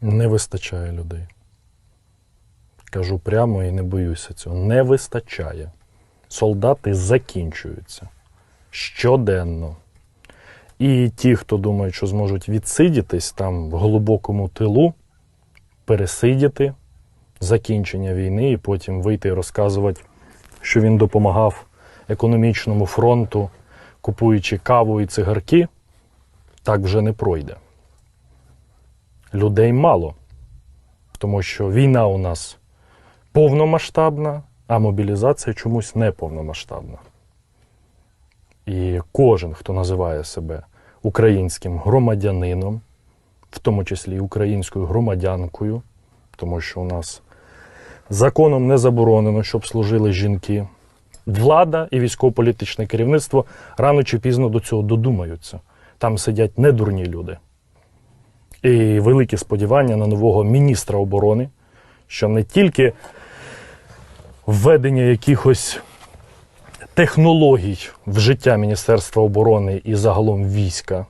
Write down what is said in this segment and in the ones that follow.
Не вистачає людей. Кажу прямо і не боюся цього. Не вистачає. Солдати закінчуються щоденно. І ті, хто думають, що зможуть відсидітись там в глибокому тилу, пересидіти закінчення війни і потім вийти і розказувати, що він допомагав економічному фронту, купуючи каву і цигарки, так вже не пройде. Людей мало, тому що війна у нас повномасштабна, а мобілізація чомусь не повномасштабна. І кожен, хто називає себе українським громадянином, в тому числі українською громадянкою, тому що у нас законом не заборонено, щоб служили жінки. Влада і військово-політичне керівництво рано чи пізно до цього додумаються. Там сидять недурні люди. І великі сподівання на нового міністра оборони, що не тільки введення якихось технологій в життя Міністерства оборони і загалом війська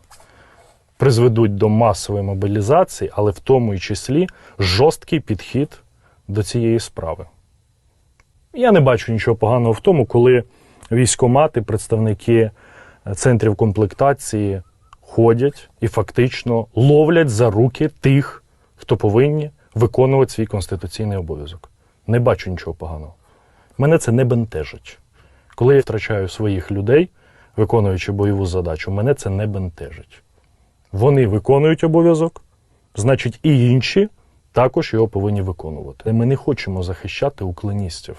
призведуть до масової мобілізації, але в тому і числі жорсткий підхід до цієї справи. Я не бачу нічого поганого в тому, коли військомати, представники центрів комплектації ходять і фактично ловлять за руки тих, хто повинні виконувати свій конституційний обов'язок. Не бачу нічого поганого. Мене це не бентежить. Коли я втрачаю своїх людей, виконуючи бойову задачу, мене це не бентежить. Вони виконують обов'язок, значить, і інші також його повинні виконувати. Ми не хочемо захищати уклоністів.